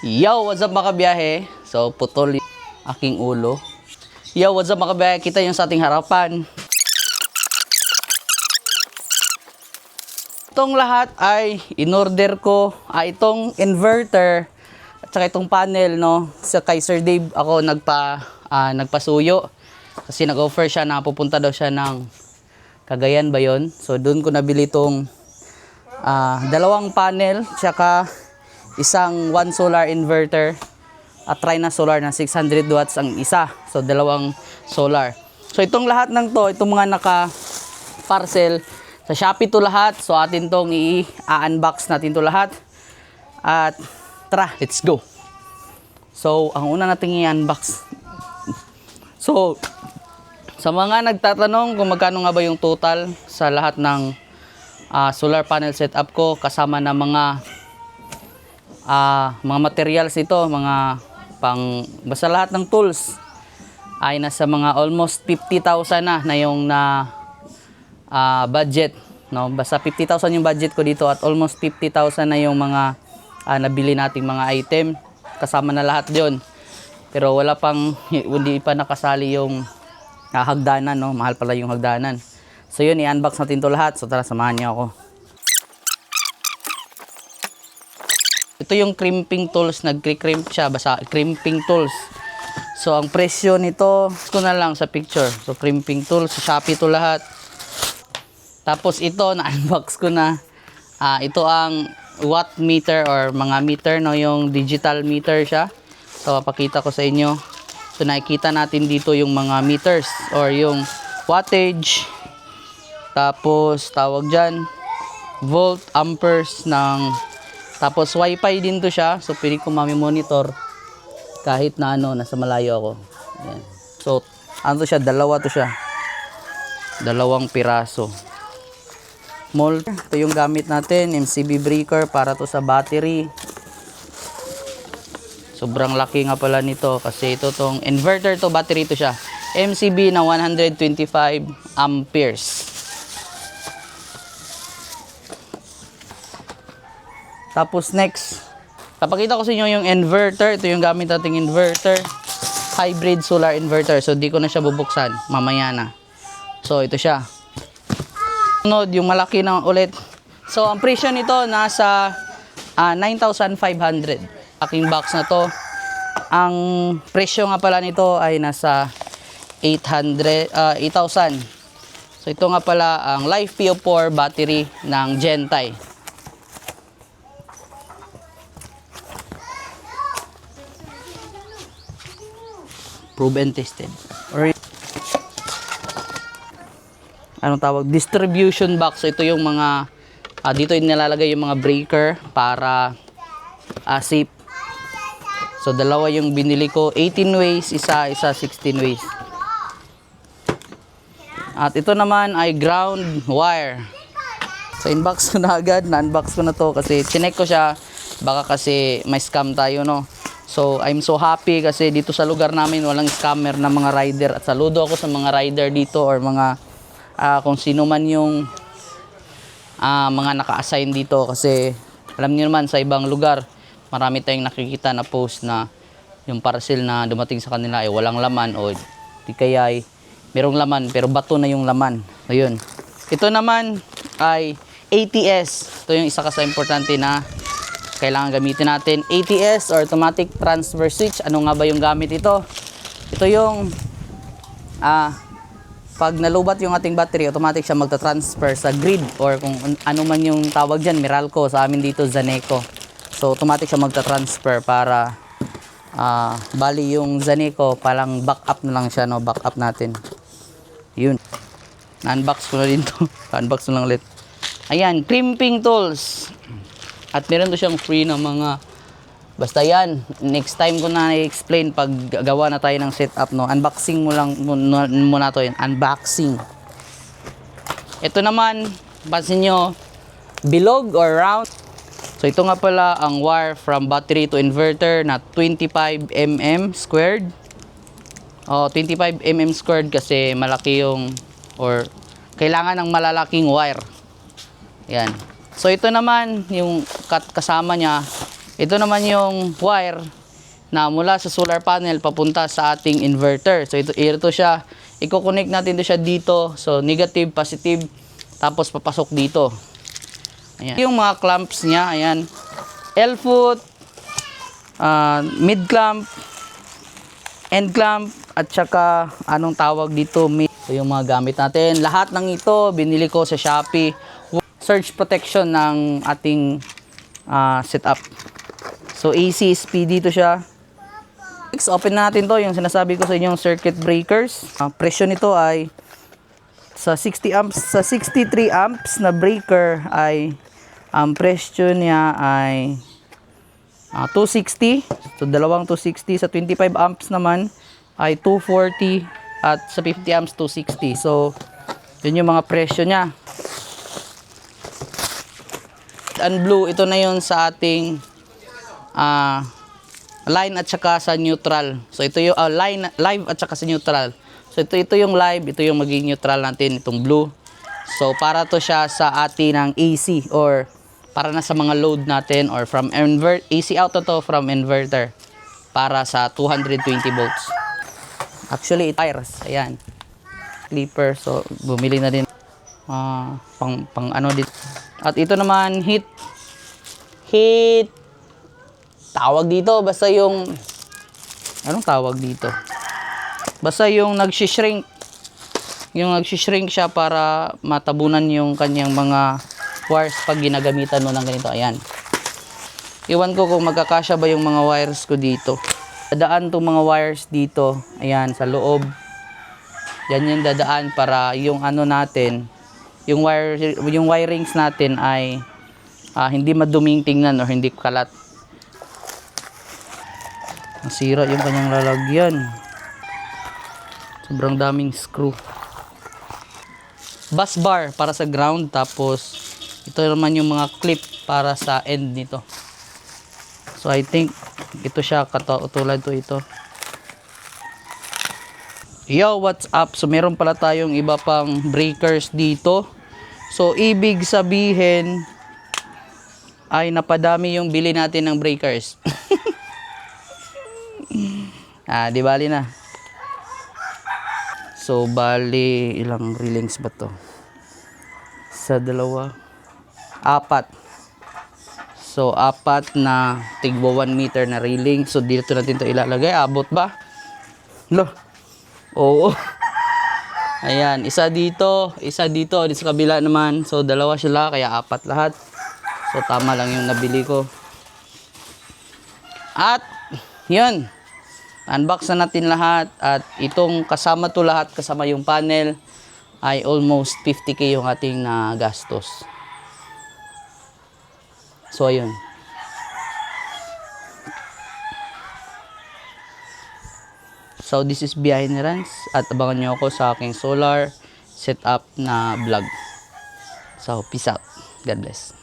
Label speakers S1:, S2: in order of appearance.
S1: Yo, what's up mga kabiyahe? So, putol aking ulo. Yo, what's up mga kabiyahe? Kita yung sa ating harapan. Itong lahat ay in-order ko. Ah, itong inverter at saka itong panel, no? Sa kay Sir Dave ako nagpa, ah, nagpasuyo. Kasi nag-offer siya na pupunta daw siya ng Cagayan ba yun? So, doon ko nabili itong ah, dalawang panel, tsaka isang one solar inverter at try na solar na 600 watts ang isa. So, dalawang solar. So, itong lahat ng to, itong mga naka parcel, sa Shopee to lahat. So, atin tong i-unbox natin to lahat. At, tara, let's go. So, ang una nating i-unbox. So, sa mga nagtatanong kung magkano nga ba yung total sa lahat ng ah, solar panel setup ko kasama na mga ah, mga materials ito, mga pang basta lahat ng tools ay nasa mga almost 50,000 na na yung na ah, budget, no? Basta 50,000 yung budget ko dito at almost 50,000 na yung mga ah, nabili nating mga item kasama na lahat 'yon. Pero wala pang hindi pa nakasali yung ah, hagdanan, no? Mahal pala yung hagdanan. So yun, i-unbox natin to lahat. So tara, samahan niyo ako. Ito yung crimping tools, nagkri-crimp siya, basta crimping tools. So ang presyo nito, ko na lang sa picture. So crimping tools, sa Shopee to lahat. Tapos ito, na-unbox ko na. Ah, ito ang watt meter or mga meter, no? Yung digital meter siya. So, papakita ko sa inyo. So, nakikita natin dito yung mga meters or yung wattage. Tapos, tawag dyan, volt, amperes ng... Tapos, wifi din to siya. So, pwede ko mami-monitor kahit na ano, nasa malayo ako. Ayan. So, ano to siya? Dalawa to siya. Dalawang piraso. Mold. Ito yung gamit natin, MCB breaker para to sa battery. Sobrang laki nga pala nito kasi ito tong inverter to, battery to siya. MCB na 125 amperes. Tapos next, papakita ko sa inyo yung inverter. Ito yung gamit nating inverter. Hybrid solar inverter. So, di ko na siya bubuksan. Mamaya na. So, ito siya. Sunod, yung malaki na ulit. So, ang presyo nito nasa ah, 9,500. Aking box na to. Ang presyo nga pala nito ay nasa 800, ah, 8,000. So, ito nga pala ang Life PO4 battery ng Gentai. Proven tested. Or anong tawag? Distribution box. So ito yung mga ah, dito yung nilalagay yung mga breaker para safe. So dalawa yung binili ko. 18 ways isa isa 16 ways. At ito naman ay ground wire. So inbox ko na agad. Na unbox ko na to kasi chinek ko siya. Baka kasi may scam tayo no so I'm so happy kasi dito sa lugar namin walang scammer na mga rider at saludo ako sa mga rider dito or mga ah, kung sino man yung ah, mga naka-assign dito kasi alam niyo naman sa ibang lugar marami tayong nakikita na post na yung parcel na dumating sa kanila ay walang laman o di kaya ay merong laman pero bato na yung laman. Ayun. Ito naman ay ATS. Ito yung isa ka sa importante na kailangan gamitin natin. ATS or Automatic Transfer Switch. Ano nga ba yung gamit ito? Ito yung ah pag nalubat yung ating battery, automatic siya magta-transfer sa grid or kung an- ano man yung tawag dyan, Meralco, sa amin dito, Zaneco. So, automatic siya magta-transfer para ah bali yung Zaneco, palang backup na lang siya, no? Backup natin. Yun. Na-unbox ko na din to. unbox ko lang ulit. Ayan, crimping tools. At meron to siyang free na mga Basta yan, next time ko na i-explain pag gawa na tayo ng setup, no? Unboxing mo lang muna, to yun. Unboxing. Ito naman, pansin nyo, bilog or round. So ito nga pala ang wire from battery to inverter na 25 mm squared. Oh, 25 mm squared kasi malaki yung or kailangan ng malalaking wire. Yan. So ito naman yung kasama niya Ito naman yung wire na mula sa solar panel papunta sa ating inverter. So ito, ito siya, i-connect natin to siya dito. So negative, positive, tapos papasok dito. Ayan. Yung mga clamps niya, ayan. L-foot, ah, mid clamp, end clamp, at saka anong tawag dito, mid. So yung mga gamit natin. Lahat ng ito, binili ko sa Shopee. Surge protection ng ating ah, setup. So AC speedy to siya. Next, open natin to yung sinasabi ko sa inyong circuit breakers. Ang presyo nito ay sa 60 amps sa 63 amps na breaker ay ang presyo niya ay ah, 260. So dalawang 260 sa 25 amps naman ay 240 at sa 50 amps 260. So yun yung mga presyo niya. And blue, ito na yun sa ating ah line at saka sa neutral. So ito yung ah, line live at saka sa neutral. So ito ito yung live, ito yung magiging neutral natin itong blue. So para to siya sa atin ng AC or para na sa mga load natin or from invert AC out na to from inverter para sa 220 volts. Actually, it. Ayan. Clipper. So, bumili na din. ah pang, pang ano dito. At ito naman, heat. Heat. Tawag dito. Basta yung... Anong tawag dito? Basta yung nagsishrink. Yung nagsishrink siya para matabunan yung kanyang mga wires pag ginagamitan mo ng ganito. Ayan. Iwan ko kung magkakasya ba yung mga wires ko dito. Dadaan tong mga wires dito. Ayan, sa loob. Yan yung dadaan para yung ano natin, yung wire yung wirings natin ay ah, hindi maduming tingnan or hindi kalat. Nasira yung kanyang lalagyan. Sobrang daming screw. Bus bar para sa ground tapos ito naman yung mga clip para sa end nito. So I think ito siya katulad to ito. Yo, what's up? So meron pala tayong iba pang breakers dito. So ibig sabihin ay napadami yung bili natin ng breakers. ah, di bali na. So bali ilang reelings ba to? Sa dalawa, apat. So, apat na tigwa 1 meter na railing. So, dito natin to ilalagay. Abot ba? Lo. Oo. Ayan. Isa dito. Isa dito. Dito sa kabila naman. So, dalawa sila. Kaya apat lahat. So, tama lang yung nabili ko. At, yun. Unbox na natin lahat. At itong kasama to lahat, kasama yung panel, ay almost 50k yung ating na gastos. So, ayun. So, this is Behind the Runs at abangan nyo ako sa aking solar setup na vlog. So, peace out. God bless.